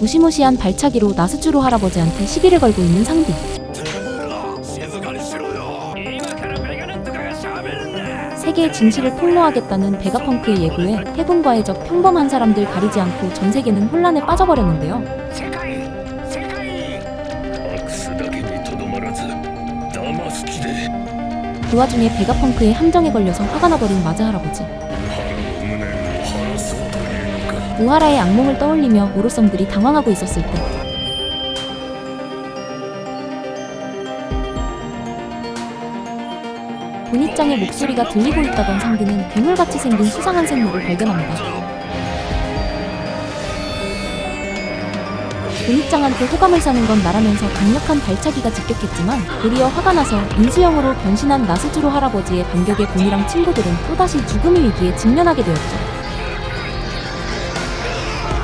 무시무시한 발차기로 나스주로 할아버지한테 시비를 걸고 있는 상디. 세계의 진실을 폭로하겠다는 베가펑크의 예고에 해군과의 적 평범한 사람들 가리지 않고 전 세계는 혼란에 빠져버렸는데요. 그 와중에 베가펑크의 함정에 걸려서 화가 나버린 마즈 할아버지. 우하라의 악몽을 떠올리며 오로성들이 당황하고 있었을 때 본입장의 목소리가 들리고 있다던 상대는 괴물같이 생긴 수상한 생물을 발견합니다. 본입장한테 호감을 사는 건 나라면서 강력한 발차기가 직격했지만 도리어 화가 나서 인수형으로 변신한 나스주로 할아버지의 반격에 본이랑 친구들은 또다시 죽음의 위기에 직면하게 되었죠.